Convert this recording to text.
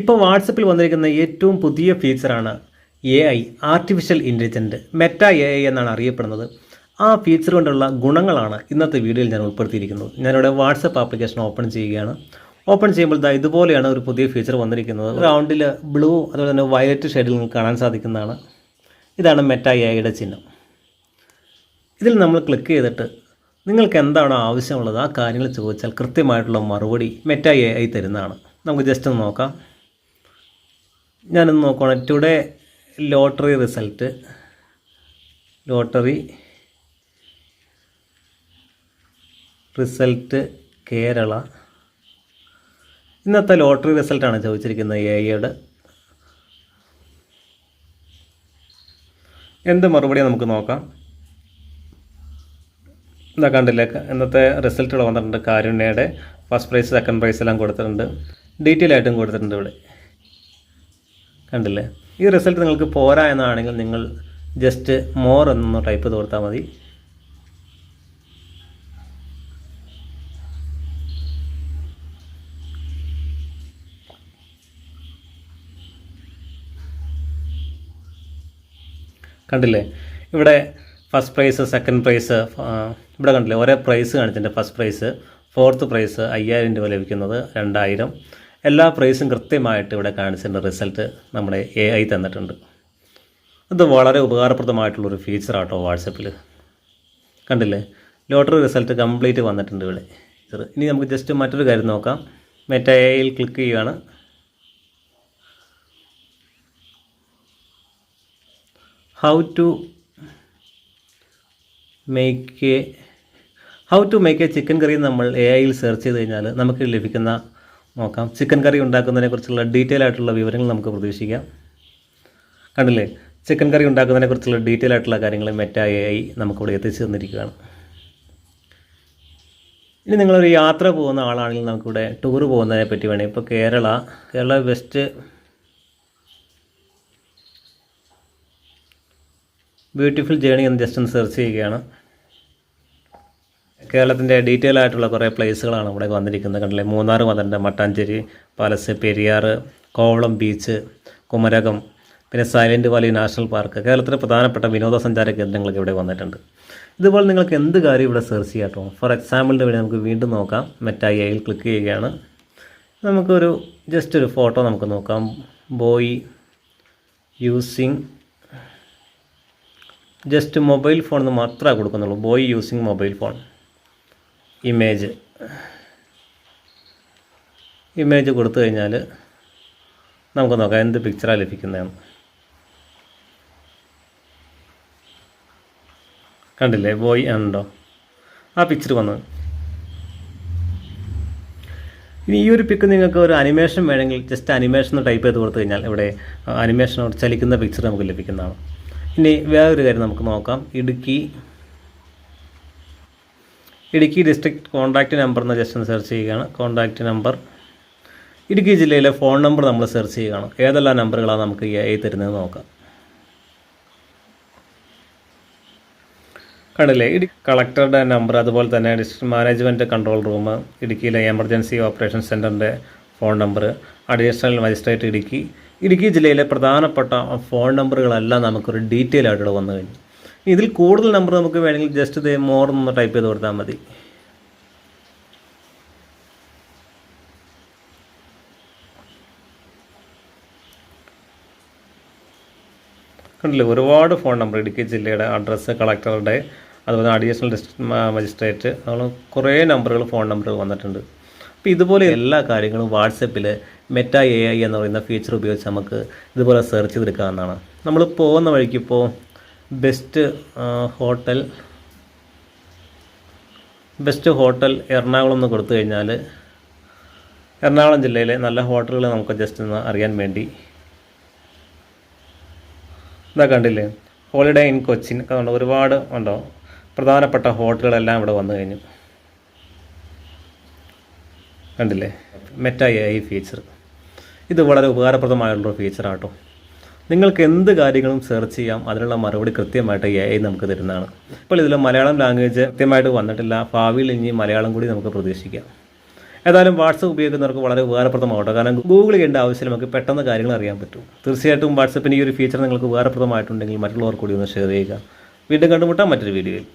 ഇപ്പോൾ വാട്സപ്പിൽ വന്നിരിക്കുന്ന ഏറ്റവും പുതിയ ഫീച്ചറാണ് A I artificial intelligent Meta A I എന്നാണ് അറിയപ്പെടുന്നത്. ആ ഫീച്ചർ കൊണ്ടുള്ള ഗുണങ്ങളാണ് ഇന്നത്തെ വീഡിയോയിൽ ഞാൻ ഉൾപ്പെടുത്തിയിരിക്കുന്നത്. ഞാനിവിടെ വാട്സപ്പ് ആപ്ലിക്കേഷൻ ഓപ്പൺ ചെയ്യുകയാണ്. ഓപ്പൺ ചെയ്യുമ്പോൾ ദാ ഇതുപോലെയാണ് ഒരു പുതിയ ഫീച്ചർ വന്നിരിക്കുന്നത്. റൗണ്ടിൽ ബ്ലൂ അതുപോലെ തന്നെ വയലറ്റ് ഷെയ്ഡിൽ നിങ്ങൾക്ക് കാണാൻ സാധിക്കുന്നതാണ്. ഇതാണ് മെറ്റ എ ഐയുടെ ചിഹ്നം. ഇതിൽ നമ്മൾ ക്ലിക്ക് ചെയ്തിട്ട് നിങ്ങൾക്ക് എന്താണോ ആവശ്യമുള്ളത് ആ കാര്യങ്ങൾ ചോദിച്ചാൽ കൃത്യമായിട്ടുള്ള മറുപടി മെറ്റ എ ഐ തരുന്നതാണ്. നമുക്ക് ജസ്റ്റ് ഒന്ന് നോക്കാം. ഞാനൊന്ന് നോക്കുകയാണ് today lottery result. Lottery result Kerala. ഇന്നത്തെ ലോട്ടറി റിസൾട്ടാണ് ചോദിച്ചിരിക്കുന്നത് എ ഐയുടെ. എന്ത് മറുപടി നമുക്ക് നോക്കാം. എന്താ കണ്ടില്ലേ ഇന്നത്തെ റിസൾട്ടുകൾ വന്നിട്ടുണ്ട്. കാരുണ്യയുടെ ഫസ്റ്റ് പ്രൈസ് സെക്കൻഡ് പ്രൈസ് എല്ലാം കൊടുത്തിട്ടുണ്ട്. ഡീറ്റെയിൽ ആയിട്ടും കൊടുത്തിട്ടുണ്ട് ഇവിടെ. കണ്ടില്ലേ? ഈ റിസൾട്ട് നിങ്ങൾക്ക് പോരാ എന്നാണെങ്കിൽ നിങ്ങൾ ജസ്റ്റ് മോർ എന്നൊന്ന് ടൈപ്പ് ചെയ്ത് കൊടുത്താൽ മതി. കണ്ടില്ലേ? ഇവിടെ ഫസ്റ്റ് പ്രൈസ് സെക്കൻഡ് പ്രൈസ് ഇവിടെ കണ്ടില്ലേ? ഒരേ പ്രൈസ് കാണിച്ചിട്ടുണ്ട്. ഫസ്റ്റ് പ്രൈസ് ഫോർത്ത് പ്രൈസ് അയ്യായിരം രൂപ ലഭിക്കുന്നത് രണ്ടായിരം. എല്ലാ പ്രൈസും കൃത്യമായിട്ട് ഇവിടെ കാണിച്ചതിന്റെ റിസൾട്ട് നമ്മുടെ എ ഐ തന്നിട്ടുണ്ട്. അത് വളരെ ഉപകാരപ്രദമായിട്ടുള്ളൊരു ഫീച്ചറാട്ടോ വാട്സപ്പിൽ കണ്ടില്ലേ? ലോട്ടറി റിസൾട്ട് കംപ്ലീറ്റ് വന്നിട്ടുണ്ട് ഇവിടെ. ഇനി നമുക്ക് ജസ്റ്റ് മറ്റൊരു കാര്യം നോക്കാം. മെറ്റ എ ഐയിൽ ക്ലിക്ക് ചെയ്യുകയാണ് how to make a how to make a chicken curry നമ്മൾ എ ഐയിൽ സെർച്ച് ചെയ്ത് കഴിഞ്ഞാൽ നമുക്ക് ലഭിക്കുന്ന നോക്കാം. ചിക്കൻ കറി ഉണ്ടാക്കുന്നതിനെക്കുറിച്ചുള്ള ഡീറ്റെയിൽ ആയിട്ടുള്ള വിവരങ്ങൾ നമുക്ക് പ്രതീക്ഷിക്കാം. കണ്ടില്ലേ? ചിക്കൻ കറി ഉണ്ടാക്കുന്നതിനെക്കുറിച്ചുള്ള ഡീറ്റെയിൽ ആയിട്ടുള്ള കാര്യങ്ങൾ മെറ്റായി നമുക്കിവിടെ എത്തിച്ചു തന്നിരിക്കുകയാണ്. ഇനി നിങ്ങളൊരു യാത്ര പോകുന്ന ആളാണെങ്കിൽ നമുക്കിവിടെ ടൂർ പോകുന്നതിനെ പറ്റി വേണേൽ ഇപ്പോൾ Kerala Kerala west beautiful journey എന്ന് ജസ്റ്റ് ഒന്ന് സെർച്ച് ചെയ്യുകയാണ്. കേരളത്തിന്റെ ഡീറ്റെയിൽ ആയിട്ടുള്ള കുറേ പ്ലേസുകളാണ് ഇവിടെ വന്നിരിക്കുന്നത്. കണ്ടില്ലേ? മൂന്നാർ വന്നിട്ടുണ്ട് മട്ടാഞ്ചേരി പാലസ് പെരിയാർ കോവളം ബീച്ച് കുമരകം പിന്നെ സൈലന്റ് വാലി നാഷണൽ പാർക്ക് കേരളത്തിലെ പ്രധാനപ്പെട്ട വിനോദസഞ്ചാര കേന്ദ്രങ്ങളൊക്കെ ഇവിടെ വന്നിട്ടുണ്ട്. ഇതുപോലെ നിങ്ങൾക്ക് എന്ത് കാര്യം ഇവിടെ സെർച്ച് ചെയ്യാം കേട്ടോ ഫോർ എക്സാമ്പിളിന് വേണ്ടി നമുക്ക് വീണ്ടും നോക്കാം. മെറ്റായി ഐയിൽ ക്ലിക്ക് ചെയ്യുകയാണ്. നമുക്കൊരു ജസ്റ്റ് ഒരു ഫോട്ടോ നമുക്ക് നോക്കാം. Boy using just mobile phone എന്ന് മാത്രമേ കൊടുക്കുന്നുള്ളൂ. Boy using mobile phone image. Image കൊടുത്തു കഴിഞ്ഞാൽ നമുക്ക് നോക്കാം എന്ത് പിക്ചറാണ് ലഭിക്കുന്നതെന്ന് കണ്ടില്ലേ? ബോയ് ആണുണ്ടോ ആ പിക്ചർ വന്നത് ഇനി ഈ ഒരു പിക്ക് നിങ്ങൾക്ക് ഒരു അനിമേഷൻ വേണമെങ്കിൽ ജസ്റ്റ് അനിമേഷൻ ടൈപ്പ് ചെയ്ത് കൊടുത്തു കഴിഞ്ഞാൽ ഇവിടെ അനിമേഷനോട് ചലിക്കുന്ന പിക്ചർ നമുക്ക് ലഭിക്കുന്നതാണ്. ഇനി വേറൊരു കാര്യം നമുക്ക് നോക്കാം. Idukki Idukki district contact number എന്ന് ജസ്റ്റ് ഒന്ന് സെർച്ച് ചെയ്യുകയാണ്. കോൺടാക്റ്റ് നമ്പർ ഇടുക്കി ജില്ലയിലെ ഫോൺ നമ്പർ നമ്മൾ സെർച്ച് ചെയ്യുകയാണ്. ഏതെല്ലാം നമ്പറുകളാണ് നമുക്ക് എ ഐ തരുന്നത് നോക്കാം. കണ്ടില്ലേ? ഇടുക്കി കളക്ടറുടെ നമ്പർ അതുപോലെ തന്നെ ഡിസ്ട്രിക്ട് മാനേജ്മെന്റ് കൺട്രോൾ റൂം ഇടുക്കിയിലെ എമർജൻസി ഓപ്പറേഷൻ സെന്ററിന്റെ phone number additional magistrate Idukki. Idukki ജില്ലയിലെ പ്രധാനപ്പെട്ട ഫോൺ നമ്പറുകളെല്ലാം നമുക്കൊരു ഡീറ്റെയിൽ ആയിട്ട് വന്നു കഴിഞ്ഞു. ഇതിൽ കൂടുതൽ നമ്പർ നമുക്ക് വേണമെങ്കിൽ ജസ്റ്റ് ഇത് മോർ എന്ന് ടൈപ്പ് ചെയ്ത് കൊടുത്താൽ മതി. കണ്ടില്ലേ ഒരുപാട് ഫോൺ നമ്പർ ഇടുക്കി ജില്ലയുടെ അഡ്രസ്സ് കളക്ടറുടെ അതുപോലെ അഡീഷണൽ ഡിസ്ട്രിക്ട് മജിസ്ട്രേറ്റ് അങ്ങനെ കുറേ നമ്പറുകൾ ഫോൺ നമ്പറുകൾ വന്നിട്ടുണ്ട്. അപ്പോൾ ഇതുപോലെ എല്ലാ കാര്യങ്ങളും വാട്സപ്പിൽ മെറ്റ എ ഐ എന്ന് പറയുന്ന ഫീച്ചർ ഉപയോഗിച്ച് നമുക്ക് ഇതുപോലെ സെർച്ച് ചെയ്തെടുക്കാവുന്നതാണ്. നമ്മൾ പോകുന്ന വഴിക്ക് ഇപ്പോൾ best hotel best hotel Ernakulam എന്ന് കൊടുത്തു കഴിഞ്ഞാൽ എറണാകുളം ജില്ലയിലെ നല്ല ഹോട്ടലുകൾ നമുക്ക് ജസ്റ്റ് ഒന്ന് അറിയാൻ വേണ്ടി. ഇതാ കണ്ടില്ലേ? ഹോളിഡേ ഇൻ കൊച്ചിൻ അതുകൊണ്ട് ഒരുപാട് ഉണ്ടോ? പ്രധാനപ്പെട്ട ഹോട്ടലുകളെല്ലാം ഇവിടെ വന്നു കഴിഞ്ഞു. കണ്ടില്ലേ? മെറ്റ എ ഐ ഫീച്ചർ ഇത് വളരെ ഉപകാരപ്രദമായുള്ളൊരു ഫീച്ചറാട്ടോ നിങ്ങൾക്ക് എന്ത് കാര്യങ്ങളും സെർച്ച് ചെയ്യാം അതിനുള്ള മറുപടി കൃത്യമായിട്ട് എ ഐ നമുക്ക് തരുന്നതാണ്. ഇപ്പോൾ ഇതിൽ മലയാളം ലാംഗ്വേജ് കൃത്യമായിട്ട് വന്നിട്ടില്ല. ഭാവിയിൽ ഇനി മലയാളം കൂടി നമുക്ക് പ്രതീക്ഷിക്കാം. ഏതായാലും വാട്സപ്പ് ഉപയോഗിക്കുന്നവർക്ക് വളരെ ഉപകാരപ്രദമാവട്ടെ. കാരണം ഗൂഗിൾ ചെയ്യേണ്ട ആവശ്യം നമുക്ക് പെട്ടെന്ന് കാര്യങ്ങൾ അറിയാൻ പറ്റും. തീർച്ചയായിട്ടും വാട്സപ്പിന്റെ ഈ ഒരു ഫീച്ചർ നിങ്ങൾക്ക് ഉപകാരപ്രദമായിട്ടുണ്ടെങ്കിൽ മറ്റുള്ളവർ കൂടി ഒന്ന് ഷെയർ ചെയ്യുക. വീണ്ടും കണ്ടുമുട്ടാം മറ്റൊരു വീഡിയോയിൽ